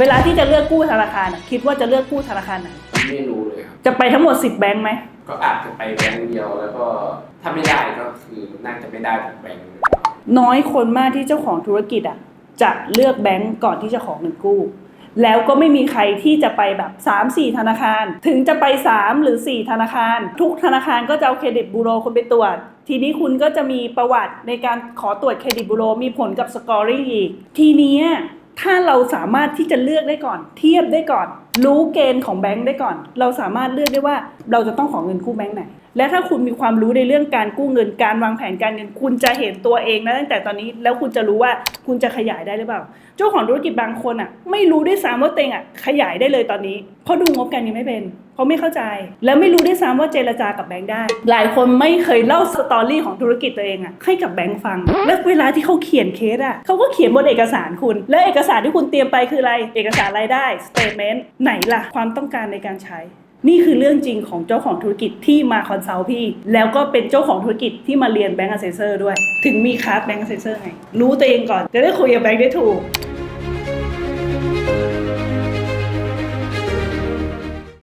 เวลาที่จะเลือกกู้ธนาคารอะคิดว่าจะเลือกกู้ธนาคารไหน ไม่รู้เลยครับ จะไปทั้งหมด 10 แบงค์ไหม ก็อาจจะไปแบงก์เดียวแล้วก็ถ้าไม่ได้ก็คือน่าจะไม่ได้จากแบงก์น้อยคนมากที่เจ้าของธุรกิจอะจะเลือกแบงก์ก่อนที่จะขอเงินกู้ แล้วก็ไม่มีใครที่จะไปแบบ 3 4 ธนาคาร ถึงจะไป 3 หรือ 4 ธนาคาร ทุกธนาคารก็จะเอาเครดิตบูโรคนไปตรวจ ทีนี้คุณก็จะมีประวัติในการขอตรวจเครดิตบูโรมีผลกับสกอริ่งอีก ทีเนี้ย ถ้าเราสามารถที่จะเลือกได้ก่อน เทียบได้ก่อน รู้เกณฑ์ของแบงค์ได้ก่อน เราสามารถเลือกได้ว่าเราจะต้องขอเงินกู้แบงค์ไหน และถ้าคุณมีความรู้ในเรื่องการกู้เงินการวางแผนการเงิน คุณจะเห็นตัวเองนะตั้งแต่ตอนนี้แล้วคุณจะรู้ว่าคุณจะขยายได้หรือเปล่า เจ้าของธุรกิจบางคนอะ ไม่รู้ด้วยซ้ำว่าเต็งอะขยายได้เลยตอนนี้เพราะดูงบการเงินไม่เป็น เพราไม่เข้าใจ แล้วไม่รู้ด้วยซ้ำว่าเจรจากับแบงค์ได้ หลายคนไม่เคยเล่าสตอรี่ของธุรกิจตัวเองอะให้กับแบงค์ฟัง แล้วเวลาที่เขาเขียนเคสอะเขาก็เขียนบนเอกสารคุณ และเอกสารที่คุณเตรียมไปคืออะไร เอกสารรายได้สเตทเมนต์ไหนล่ะ ความต้องการในการใช้นี่คือเรื่องจริงของเจ้าของธุรกิจที่มาคอนซัลท์พี่ แล้วก็เป็นเจ้าของธุรกิจที่มาเรียนแบงก์อเซเซอร์ด้วย ถึงมีคลาสแบงก์อเซเซอร์ไง รู้ตัวเองก่อน จะได้คุยกับแบงก์ได้ถูก